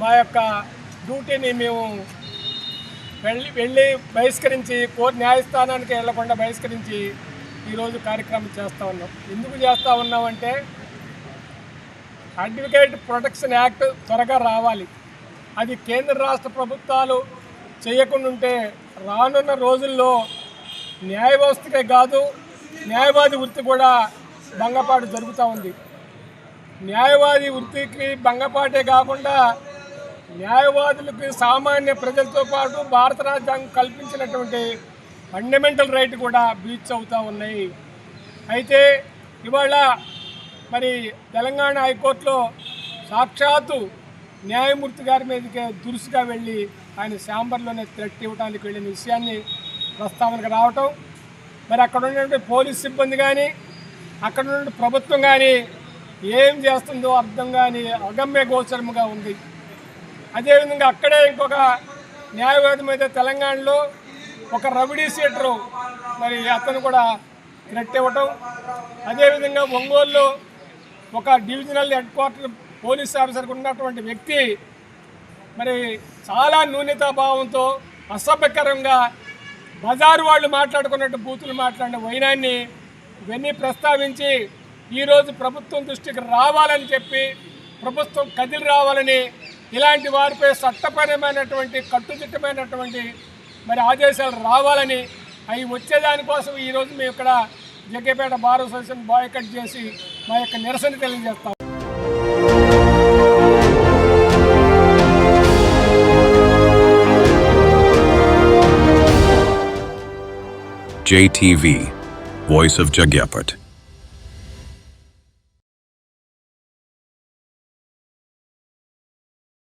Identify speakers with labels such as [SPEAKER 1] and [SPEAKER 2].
[SPEAKER 1] మా యొక్క డ్యూటీని మేము వెళ్ళి వెళ్ళి బహిష్కరించి కోర్టు న్యాయస్థానానికి వెళ్ళకుండా బహిష్కరించి ఈరోజు కార్యక్రమం చేస్తూ ఉన్నాం. ఎందుకు చేస్తూ ఉన్నామంటే అడ్వకేట్ ప్రొటెక్షన్ యాక్ట్ త్వరగా రావాలి. అది కేంద్ర రాష్ట్ర ప్రభుత్వాలు చేయకుండా ఉంటే రానున్న రోజుల్లో న్యాయ వ్యవస్థకే కాదు న్యాయవాది వృత్తి కూడా భంగపాటు జరుగుతూ ఉంది. న్యాయవాది వృత్తికి భంగపాటే కాకుండా న్యాయవాదులకు సామాన్య ప్రజలతో పాటు భారత రాజ్యాంగం కల్పించినటువంటి ఫండమెంటల్ రైట్ కూడా బ్రీచ్ అవుతూ ఉన్నాయి. అయితే ఇవాళ మరి తెలంగాణ హైకోర్టులో సాక్షాత్తు న్యాయమూర్తి గారి మీదకే దురుసుగా వెళ్ళి ఆయన శాంబర్లోనే థ్రెట్ ఇవ్వడానికి వెళ్ళిన విషయాన్ని ప్రస్తావనకు రావటం మరి అక్కడ ఉన్నటువంటి పోలీస్ సిబ్బంది కానీ అక్కడ ఉన్నటువంటి ప్రభుత్వం కానీ ఏం చేస్తుందో అర్థం కానీ అగమ్య గోచరముగా ఉంది. అదేవిధంగా అక్కడే ఇంకొక న్యాయవాది మీద తెలంగాణలో ఒక రబడీ సీటరు మరి అతను కూడా థ్రెట్ ఇవ్వటం. అదేవిధంగా ఒంగోలులో ఒక డివిజనల్ హెడ్ క్వార్టర్ పోలీస్ ఆఫీసర్కి ఉన్నటువంటి వ్యక్తి మరి చాలా న్యూనతాభావంతో అసభ్యకరంగా బజారు వాళ్ళు మాట్లాడుకున్నట్టు బూతులు మాట్లాడిన వైనాన్ని ఇవన్నీ ప్రస్తావించి ఈరోజు ప్రభుత్వం దృష్టికి రావాలని చెప్పి ప్రభుత్వం కదిలి రావాలని ఇలాంటి వారిపై చట్టపరమైనటువంటి కట్టుదిట్టమైనటువంటి మరి ఆదేశాలు రావాలని అవి వచ్చేదానికోసం ఈరోజు మేము ఇక్కడ జగ్గేపేట బార్ అసోసియేషన్ బాయ్కట్ చేసి మా యొక్క నిరసన తెలియజేస్తాం
[SPEAKER 2] JTV, Voice of Jagyapat.